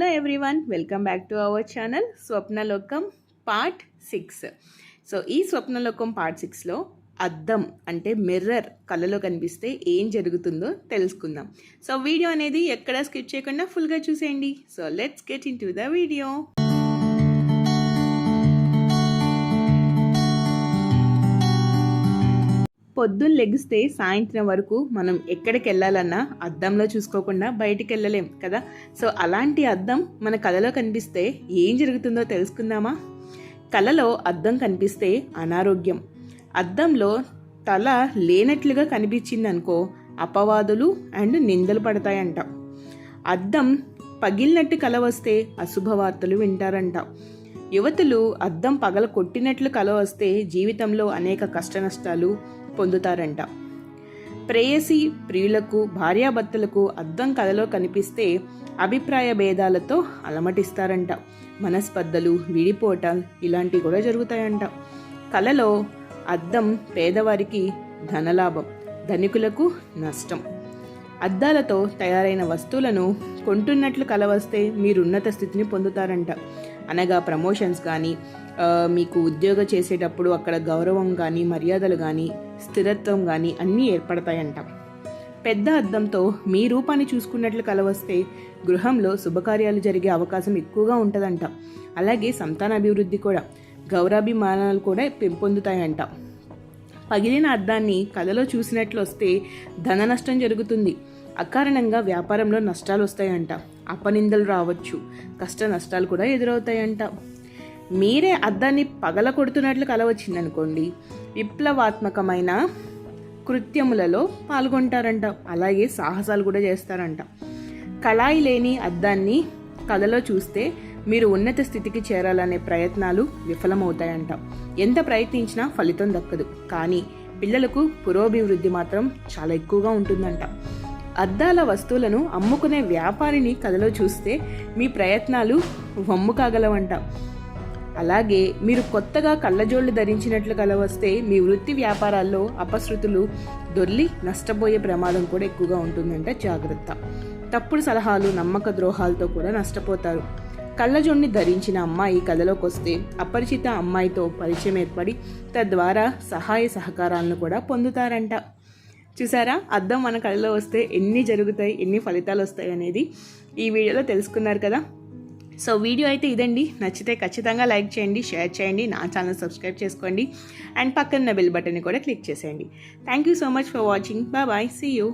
Hello everyone welcome back to our channel Swapnalokam part six so ఈ Swapnalokam part సిక్స్లో అద్దం అంటే మిర్రర్ కళ్ళలో కనిపిస్తే ఏం జరుగుతుందో తెలుసుకుందాం. సో వీడియో అనేది ఎక్కడ స్కిప్ చేయకుండా ఫుల్గా చూసేయండి. So let's get into the video పొద్దున్న లెగిస్తే సాయంత్రం వరకు మనం ఎక్కడికి వెళ్ళాలన్నా అద్దంలో చూసుకోకుండా బయటికి వెళ్ళలేం కదా. సో అలాంటి అద్దం మన కథలో కనిపిస్తే ఏం జరుగుతుందో తెలుసుకుందామా? కళలో అద్దం కనిపిస్తే అనారోగ్యం. అద్దంలో తల లేనట్లుగా కనిపించిందనుకో అపవాదులు అండ్ నిందలు పడతాయంట. అద్దం పగిలినట్టు కల వస్తే అశుభవార్తలు వింటారంట. యువతులు అద్దం పగల కొట్టినట్లు కల వస్తే జీవితంలో అనేక కష్టనష్టాలు పొందుతారంట. ప్రేయసి ప్రియులకు భార్యాభర్తలకు అద్దం కథలో కనిపిస్తే అభిప్రాయ భేదాలతో అలమటిస్తారంట. మనస్పర్ధలు విడిపోవటం ఇలాంటివి కూడా జరుగుతాయంట. కళలో అద్దం పేదవారికి ధనలాభం ధనికులకు నష్టం. అద్దాలతో తయారైన వస్తువులను కొంటున్నట్లు కల వస్తే మీరు ఉన్నత స్థితిని పొందుతారంట. అనగా ప్రమోషన్స్ కానీ మీకు ఉద్యోగం చేసేటప్పుడు అక్కడ గౌరవం కానీ మర్యాదలు కానీ స్థిరత్వం కానీ అన్నీ ఏర్పడతాయంట. పెద్ద అద్దంతో మీ రూపాన్ని చూసుకున్నట్లు కలవస్తే గృహంలో శుభకార్యాలు జరిగే అవకాశం ఎక్కువగా ఉంటుందంట. అలాగే సంతాన అభివృద్ధి కూడా గౌరవాభిమానాలు కూడా పెంపొందుతాయంట. పగిలిన అద్దాన్ని కథలో చూసినట్లు వస్తే ధన నష్టం జరుగుతుంది. అకారణంగా వ్యాపారంలో నష్టాలు వస్తాయంట. అపనిందలు రావచ్చు. కష్ట నష్టాలు కూడా ఎదురవుతాయంట. మీరే అద్దాన్ని పగల కొడుతున్నట్లు కలవచ్చిందనుకోండి విప్లవాత్మకమైన కృత్యములలో పాల్గొంటారంట. అలాగే సాహసాలు కూడా చేస్తారంట. కళాయి లేని అద్దాన్ని కథలో చూస్తే మీరు ఉన్నత స్థితికి చేరాలనే ప్రయత్నాలు విఫలమవుతాయంట. ఎంత ప్రయత్నించినా ఫలితం దక్కదు. కానీ పిల్లలకు పురోభివృద్ధి మాత్రం చాలా ఎక్కువగా ఉంటుందంట. అద్దాల వస్తువులను అమ్ముకునే వ్యాపారిని కథలో చూస్తే మీ ప్రయత్నాలు వమ్ము కాగలవంట. అలాగే మీరు కొత్తగా కళ్ళజోళ్ళు ధరించినట్లు కలవస్తే మీ వృత్తి వ్యాపారాల్లో అపశృతులు దొర్లి నష్టపోయే ప్రమాదం కూడా ఎక్కువగా ఉంటుందంట జాగ్రత్త. తప్పుడు సలహాలు నమ్మక ద్రోహాలతో కూడా నష్టపోతారు. కళ్ళజోడిని ధరించిన అమ్మాయి కథలోకి వస్తే అపరిచిత అమ్మాయితో పరిచయం ఏర్పడి తద్వారా సహాయ సహకారాలను కూడా పొందుతారంట. చూసారా? అద్దం మన కళలో వస్తే ఎన్ని జరుగుతాయి ఎన్ని ఫలితాలు వస్తాయి అనేది ఈ వీడియోలో తెలుసుకున్నారు కదా? సో వీడియో అయితే ఇదండి. నచ్చితే ఖచ్చితంగా లైక్ చేయండి షేర్ చేయండి నా ఛానల్ సబ్స్క్రైబ్ చేసుకోండి. అండ్ పక్కన బెల్ బటన్ కూడా క్లిక్ చేసేయండి. Thank you so much for watching. Bye bye. See you